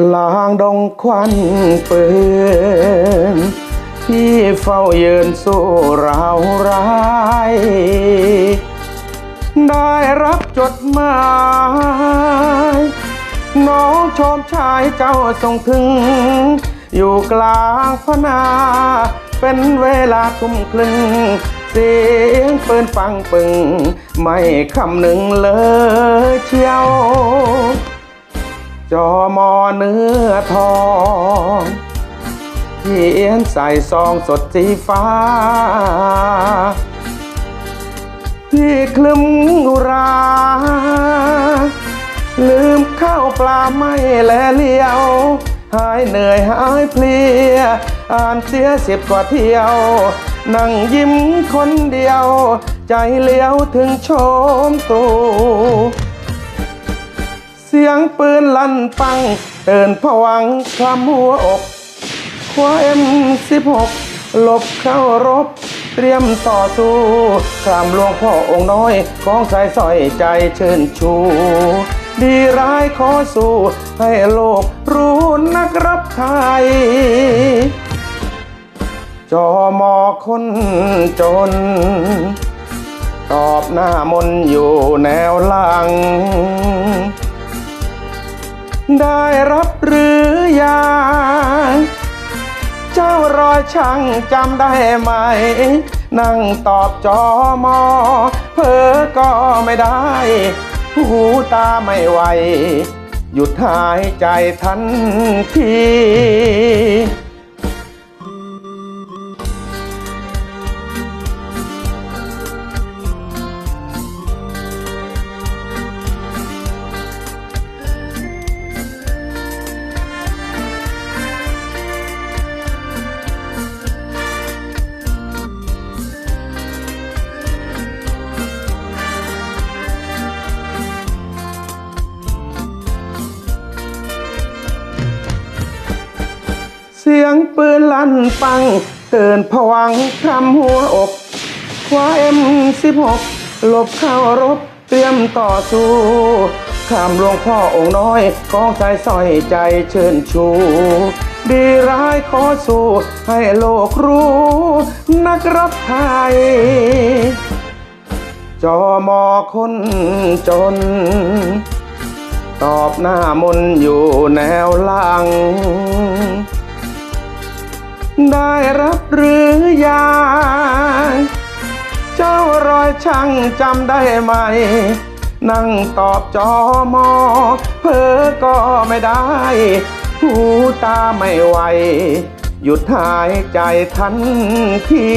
กลางดงควันปืนที่เฝ้ายืนสู้ราวร้าย ได้รับจดหมาย น้องชมชายเจ้าส่งถึง อยู่กลางพนา เป็นเวลาทุ่มครึ่ง เสียงปืนปังปึง ไม่คำหนึ่งเลยเชียว จอมอเนื้อทองเขียนใส่ซองสดสีฟ้า ที่คลึมอุรา ลืมข้าวปลาไม่แลเลี้ยว หายเหนื่อยหายเพลีย อ่านเสียสิบกว่าเที่ยว นั่งยิ้มคนเดียว ใจเลี้ยวถึงชมตู เสียงปืนลั่นปัง เตือนผวังคลำหัวอกคว้าเอ็มสิบหกหลบเข้ารบ เตรียมต่อสู้คลำหลวงพ่อองค์น้อยของสายสอยใจเชิญชู ดีร้ายขอสู้ ให้โลกรู้นักรับไทยจอมอคนจน ตอบหน้ามนอยู่แนวหลัง ได้รับหรือยัง เจ้ารอยช่างจำได้ไหม นั่งตอบจอมอ เพอก็ไม่ได้ หูตาไม่ไหว หยุดหายใจทันที ลั่นปัง เตือนผวังคำหัวอกคว้าเอ็มสิบหกหลบเข้ารบเตรียมต่อสู้ข้ามหลวงพ่อองค์น้อยของสายสอยใจเชิญชู ดีร้ายขอสู้ให้โลกรู้ นักรับไทย จอมอคนจน ตอบหน้ามนอยู่แนวหลัง ได้รับหรือยังเจ้ารอยช่างจำได้ไหม นั่งตอบจอมอ เพอก็ไม่ได้ หูตาไม่ไหว หยุดหายใจทันที